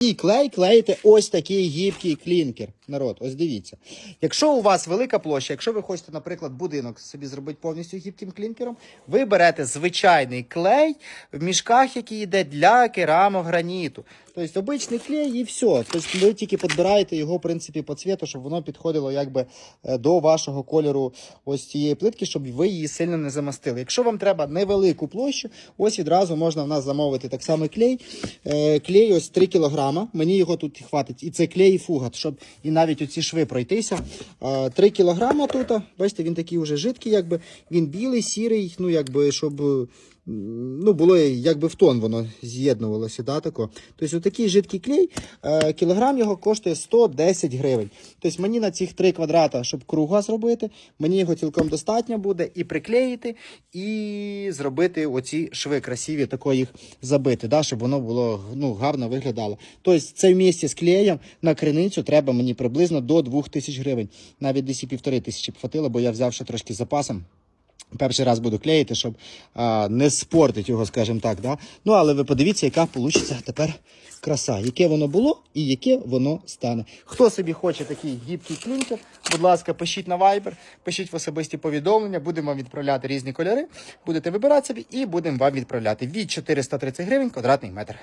І клей клеїте ось такий гібкий клінкер. Народ, ось дивіться. Якщо у вас велика площа, якщо ви хочете, наприклад, будинок собі зробити повністю гібким клінкером, ви берете звичайний клей в мішках, який йде для керамограніту. Тобто обичний клей і все. Тобто ви тільки підбираєте його, в принципі, по цвіту, щоб воно підходило якби е, до вашого кольору ось цієї плитки, щоб ви її сильно не замастили. Якщо вам треба невелику площу, ось відразу можна в нас замовити так само клей. Е, Клей ось 3 кг. Мені його тут хватить. І це клей і фугат, щоб і навіть оці шви пройтися. Е, 3 кілограма тут. Бачите, він такий вже жидкий, якби він білий, сірий, ну якби щоб. Ну, було якби в тон воно з'єднувалося. Да, тако. Тобто, отакий жидкий клей, е, кілограм його коштує 110 гривень. Тобто мені на цих 3 квадрата, щоб круга зробити, мені його цілком достатньо буде і приклеїти, і зробити оці шви красиві, тако їх забити, да, щоб воно було ну, гарно виглядало. Тобто це в місті з клеєм на криницю треба мені приблизно до 2000 гривень. Навіть десь і півтори тисячі б хватило, бо я взяв ще трошки з запасом. Перший раз буду клеїти, щоб а, не спортити його, скажімо так. Да? Ну, але ви подивіться, яка вийде тепер краса, яке воно було і яке воно стане. Хто собі хоче такий гібкий клінкер, будь ласка, пишіть на Viber, пишіть в особисті повідомлення, будемо вам відправляти різні кольори, будете вибирати собі і будемо вам відправляти від 430 гривень квадратний метр.